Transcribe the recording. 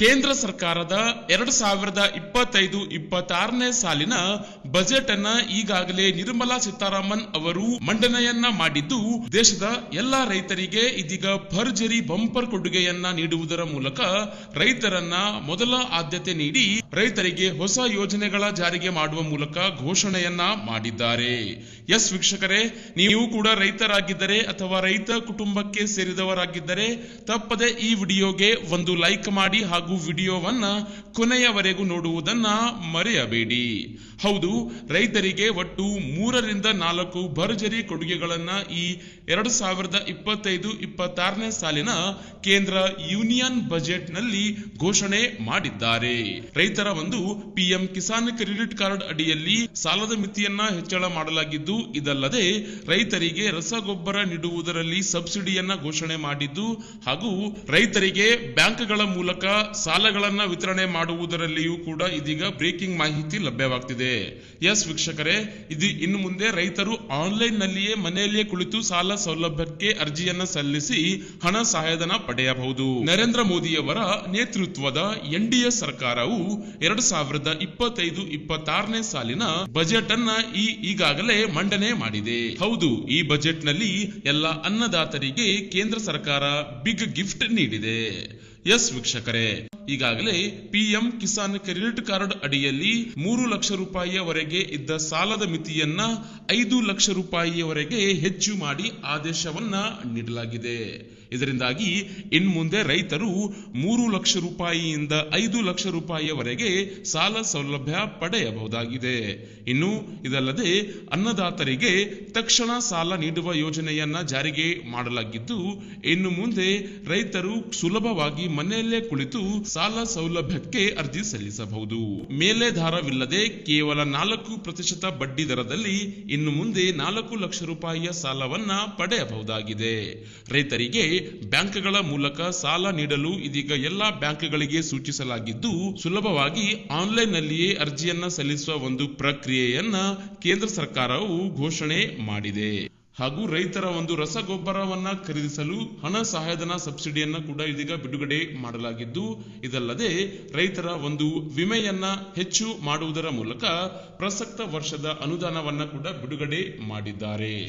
ಕೇಂದ್ರ ಸರ್ಕಾರದ ಎರಡು ಸಾವಿರದ ಇಪ್ಪತ್ತೈದು, ಇಪ್ಪತ್ತಾರನೇ ಸಾಲಿನ ಬಜೆಟ್ ಅನ್ನ ಈಗಾಗಲೇ ನಿರ್ಮಲಾ ಸೀತಾರಾಮನ್ ಅವರು ಮಂಡನೆಯನ್ನ ಮಾಡಿದ್ದು, ದೇಶದ ಎಲ್ಲಾ ರೈತರಿಗೆ ಇದೀಗ ಭರ್ಜರಿ ಬಂಪರ್ ಕೊಡುಗೆಯನ್ನ ನೀಡುವುದರ ಮೂಲಕ ರೈತರನ್ನ ಮೊದಲ ಆದ್ಯತೆ ನೀಡಿ ರೈತರಿಗೆ ಹೊಸ ಯೋಜನೆಗಳ ಜಾರಿಗೆ ಮಾಡುವ ಮೂಲಕ ಘೋಷಣೆಯನ್ನ ಮಾಡಿದ್ದಾರೆ. ಎಸ್ ವೀಕ್ಷಕರೇ, ನೀವು ಕೂಡ ರೈತರಾಗಿದ್ದರೆ ಅಥವಾ ರೈತ ಕುಟುಂಬಕ್ಕೆ ಸೇರಿದವರಾಗಿದ್ದರೆ ತಪ್ಪದೆ ಈ ವಿಡಿಯೋಗೆ ಒಂದು ಲೈಕ್ ಮಾಡಿ ಹಾಗೂ ವಿಡಿಯೋವನ್ನ ಕೊನೆಯವರೆಗೂ ನೋಡುವುದನ್ನ ಮರೆಯಬೇಡಿ. ಹೌದು, ರೈತರಿಗೆ ಒಟ್ಟು ಮೂರರಿಂದ ನಾಲ್ಕು ಭರ್ಜರಿ ಕೊಡುಗೆಗಳನ್ನ ಈ ಎರಡು ಸಾವಿರದ ಇಪ್ಪತ್ತೈದು, ಇಪ್ಪತ್ತಾರನೇ ಸಾಲಿನ ಕೇಂದ್ರ ಯೂನಿಯನ್ ಬಜೆಟ್ನಲ್ಲಿ ಘೋಷಣೆ ಮಾಡಿದ್ದಾರೆ. ರೈತರ ಒಂದು ಪಿಎಂ ಕಿಸಾನ್ ಕ್ರೆಡಿಟ್ ಕಾರ್ಡ್ ಅಡಿಯಲ್ಲಿ ಸಾಲದ ಮಿತಿಯನ್ನ ಹೆಚ್ಚಳ ಮಾಡಲಾಗಿದ್ದು, ಇದಲ್ಲದೆ ರೈತರಿಗೆ ರಸಗೊಬ್ಬರ ನೀಡುವುದರಲ್ಲಿ ಸಬ್ಸಿಡಿಯನ್ನ ಘೋಷಣೆ ಮಾಡಿದ್ದು ಹಾಗೂ ರೈತರಿಗೆ ಬ್ಯಾಂಕ್ಗಳ ಮೂಲಕ ಸಾಲಗಳನ್ನ ವಿತರಣೆ ಮಾಡುವುದರಲ್ಲಿಯೂ ಕೂಡ ಇದೀಗ ಬ್ರೇಕಿಂಗ್ ಮಾಹಿತಿ ಲಭ್ಯವಾಗ್ತಿದೆ. ಎಸ್ ವೀಕ್ಷಕರೇ, ಇದು ಇನ್ನು ಮುಂದೆ ರೈತರು ಆನ್ಲೈನ್ ನಲ್ಲಿಯೇ ಮನೆಯಲ್ಲಿಯೇ ಕುಳಿತು ಸಾಲ ಸೌಲಭ್ಯಕ್ಕೆ ಅರ್ಜಿಯನ್ನ ಸಲ್ಲಿಸಿ ಹಣ ಸಹಾಯಧನ ಪಡೆಯಬಹುದು. ನರೇಂದ್ರ ಮೋದಿಯವರ ನೇತೃತ್ವದ ಎನ್ಡಿಎ ಸರ್ಕಾರವು ಎರಡು ಸಾವಿರದ ಇಪ್ಪತ್ತೈದು, ಇಪ್ಪತ್ತಾರನೇ ಸಾಲಿನ ಬಜೆಟ್ ಅನ್ನ ಈ ಈಗಾಗಲೇ ಮಂಡನೆ ಮಾಡಿದೆ. ಹೌದು, ಈ ಬಜೆಟ್ನಲ್ಲಿ ಎಲ್ಲ ಅನ್ನದಾತರಿಗೆ ಕೇಂದ್ರ ಸರ್ಕಾರ ಬಿಗ್ ಗಿಫ್ಟ್ ನೀಡಿದೆ. ಎಸ್ ವೀಕ್ಷಕರೇ. ಈಗಾಗಲೇ ಪಿಎಂ ಕಿಸಾನ್ ಕ್ರೆಡಿಟ್ ಕಾರ್ಡ್ ಅಡಿಯಲ್ಲಿ ಮೂರು ಲಕ್ಷ ರೂಪಾಯಿಯವರೆಗೆ ಇದ್ದ ಸಾಲದ ಮಿತಿಯನ್ನ ಐದು ಲಕ್ಷ ರೂಪಾಯಿಯವರೆಗೆ ಹೆಚ್ಚು ಮಾಡಿ ಆದೇಶವನ್ನ ನೀಡಲಾಗಿದೆ. ಇದರಿಂದಾಗಿ ಇನ್ ಮುಂದೆ ರೈತರು ಮೂರು ಲಕ್ಷ ರೂಪಾಯಿಯಿಂದ ಐದು ಲಕ್ಷ ರೂಪಾಯಿಯವರೆಗೆ ಸಾಲ ಸೌಲಭ್ಯ ಪಡೆಯಬಹುದಾಗಿದೆ. ಇನ್ನು ಇದಲ್ಲದೆ ಅನ್ನದಾತರಿಗೆ ತಕ್ಷಣ ಸಾಲ ನೀಡುವ ಯೋಜನೆಯನ್ನ ಜಾರಿಗೆ ಮಾಡಲಾಗಿದ್ದು, ಇನ್ನು ಮುಂದೆ ರೈತರು ಸುಲಭವಾಗಿ ಮನೆಯಲ್ಲೇ ಕುಳಿತು ಸಾಲ ಸೌಲಭ್ಯಕ್ಕೆ ಅರ್ಜಿ ಸಲ್ಲಿಸಬಹುದು. ಮೇಲೆಧಾರವಿಲ್ಲದೆ ಕೇವಲ ನಾಲ್ಕು ಪ್ರತಿಶತ ಬಡ್ಡಿ ದರದಲ್ಲಿ ಇನ್ನು ಮುಂದೆ ನಾಲ್ಕು ಲಕ್ಷ ರೂಪಾಯಿಯ ಸಾಲವನ್ನ ಪಡೆಯಬಹುದಾಗಿದೆ. ರೈತರಿಗೆ ಬ್ಯಾಂಕ್ಗಳ ಮೂಲಕ ಸಾಲ ನೀಡಲು ಇದೀಗ ಎಲ್ಲಾ ಬ್ಯಾಂಕ್ಗಳಿಗೆ ಸೂಚಿಸಲಾಗಿದ್ದು, ಸುಲಭವಾಗಿ ಆನ್ಲೈನ್ ನಲ್ಲಿಯೇ ಅರ್ಜಿಯನ್ನ ಸಲ್ಲಿಸುವ ಒಂದು ಪ್ರಕ್ರಿಯೆಯನ್ನ ಕೇಂದ್ರ ಸರ್ಕಾರವು ಘೋಷಣೆ ಮಾಡಿದೆ. ಹಾಗೂ ರೈತರ ಒಂದು ರಸಗೊಬ್ಬರವನ್ನ ಖರೀದಿಸಲು ಹಣ ಸಹಾಯಧನ ಸಬ್ಸಿಡಿಯನ್ನ ಕೂಡ ಇದೀಗ ಬಿಡುಗಡೆ ಮಾಡಲಾಗಿದ್ದು, ಇದಲ್ಲದೆ ರೈತರ ಒಂದು ವಿಮೆಯನ್ನ ಹೆಚ್ಚು ಮಾಡುವುದರ ಮೂಲಕ ಪ್ರಸಕ್ತ ವರ್ಷದ ಅನುದಾನವನ್ನ ಕೂಡ ಬಿಡುಗಡೆ ಮಾಡಿದ್ದಾರೆ.